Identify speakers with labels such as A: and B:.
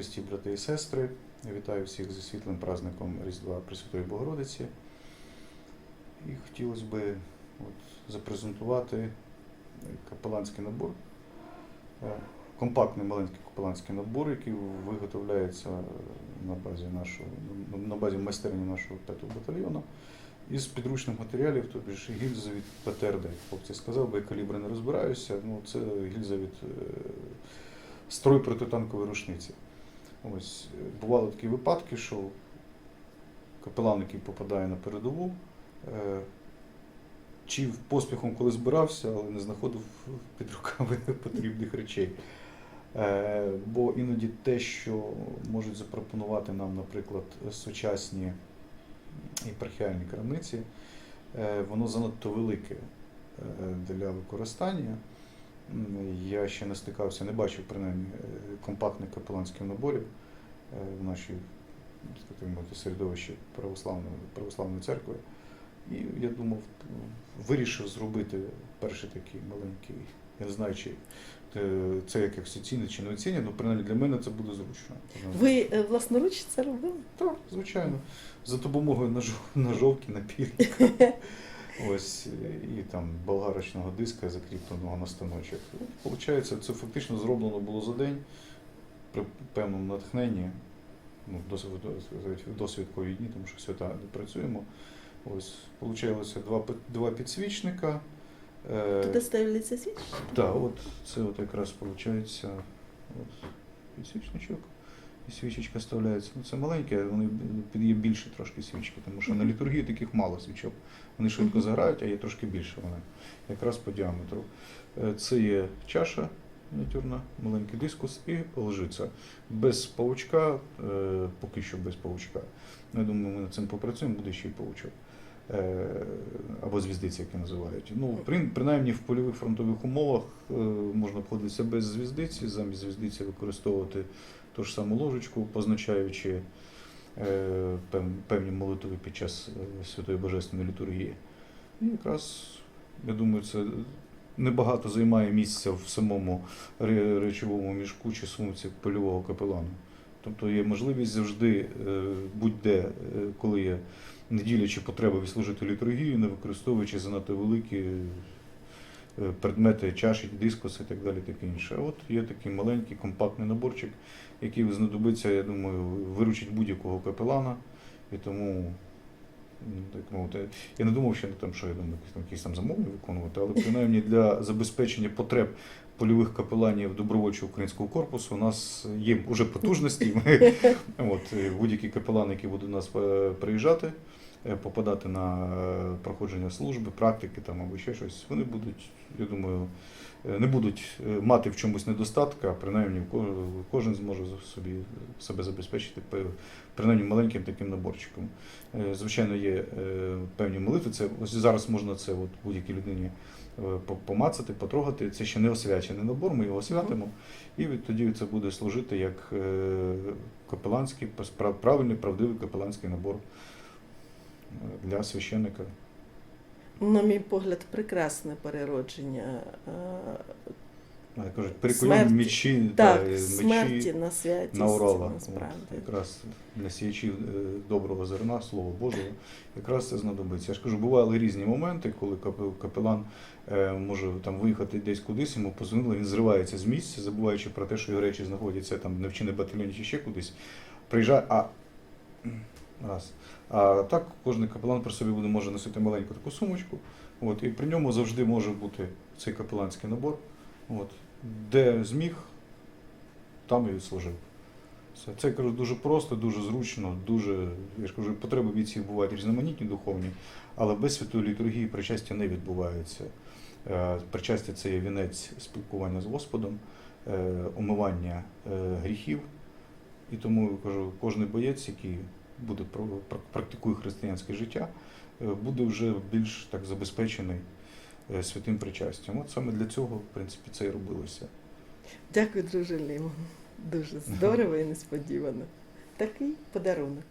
A: отці, брати і сестри. Вітаю всіх зі світлим праздником Різдва Пресвятої Богородиці. І хотілося би от, запрезентувати капеланський набор. Е, Компактний маленький капеланський набор, який виготовляється на базі нашого, на базі майстерні нашого 5-го батальйону. Із підручних матеріалів, тобто ж гільза від ПТРД. Хлопці сказав, бо я калібри не розбираюся. Ну, це гільза від е, строй протитанкової рушниці. Ось е, бували такі випадки, що капелан, який попадає на передову, е, чи поспіхом коли збирався, але не знаходив під руками потрібних речей. Е, Бо іноді те, що можуть запропонувати нам, наприклад, сучасні єпархіальні крамниці, воно занадто велике для використання. Я ще не стикався, не бачив принаймні е, компактних капеланських наборів е, в нашій так мовити, середовищі православної, православної церкви. І я думав, вирішив зробити перший такий маленький, я не знаю, чи це якось оцінить чи не оцінять, але принаймні для мене це буде зручно.
B: Ви е, власноруч це робили?
A: Так, звичайно. За допомогою ножов, ножовки, напірника. Ось і там болгарочного диска, закріпленого на станочок. Получається, це фактично зроблено було за день при певному натхненні. Ну, досить, досить, досвідкові дні, тому що свята не працюємо. Ось, получалося два, два підсвічника. Е,
B: Туди ставляться свічки?
A: так, от це от якраз виходить от, підсвічничок. І свічечка вставляється. Ну, це маленьке, вони є більше трошки свічки, тому що на літургії таких мало свічок. Вони швидко заграють, а є трошки більше вони, якраз по діаметру. Е, Це є чаша мініатюрна, маленький дискус і лжиця. Без паучка, е, поки що без паучка. Я думаю, ми над цим попрацюємо, буде ще й паучок. Е, Або звіздиці, які називають. Ну, при- принаймні в польових фронтових умовах е, можна обходитися без звіздиці, замість звіздиці використовувати ту ж саму ложечку, позначаючи е, певні молитви під час Святої Божественної літургії. І якраз, я думаю, це небагато займає місця в самому речовому мішку чи сумці польового капелану. Тобто є можливість завжди, е, будь-де, е, коли є неділя чи потреба відслужити літургію, не використовуючи занадто великі е, предмети, чаші, дискоси і так далі, таке інше. А от є такий маленький компактний наборчик, який знадобиться, я думаю, виручить будь-якого капелана. І тому, так мовити, я не думав ще там, що я думаю, там, якісь там замовлення виконувати, але принаймні для забезпечення потреб польових капеланів добровольчого українського корпусу у нас є вже потужності. Ми, от, е, будь-які капелани, які будуть до нас е, приїжджати, е, попадати на е, проходження служби, практики там або ще щось, вони будуть, я думаю, е, не будуть е, мати в чомусь недостатка, принаймні кожен зможе собі себе забезпечити принаймні маленьким таким наборчиком. Е, Звичайно, є е, певні молитви. Це ось зараз можна це от будь-якій людині е, помацати, потрогати. Це ще не освячений набор, ми його освятимо, і тоді це буде служити як е, капеланський, правильний, правдивий капеланський набор е, для священника.
B: На мій погляд, прекрасне переродження. е,
A: кажуть,
B: Смерті.
A: мечі,
B: Так,
A: да,
B: смерті
A: мечі
B: на святість,
A: на Урала. От, якраз для сіячів е, доброго зерна, Слова Божого, якраз це знадобиться. Я ж кажу, бували різні моменти, коли капелан е, може там виїхати десь кудись, йому позвонили, він зривається з місця, забуваючи про те, що його речі знаходяться там не в чинному батальйоні чи ще кудись. Приїжджає, а раз. А так кожен капелан при собі буде може носити маленьку таку сумочку. От, і при ньому завжди може бути цей капеланський набор. От, де зміг, там і відслужив. Все. Це кажу дуже просто, дуже зручно, дуже, я ж кажу, потреби віці бувають різноманітні духовні, але без святої літургії причастя не відбувається. Е, Причастя це є вінець спілкування з Господом, е, омивання е, гріхів. І тому кажу, кожен боєць, який буде практикує християнське життя, е, буде вже більш так забезпечений е, святим причастям. От саме для цього, в принципі, це і робилося.
B: Дякую, друже Лімон. Дуже здорово і несподівано. Такий подарунок.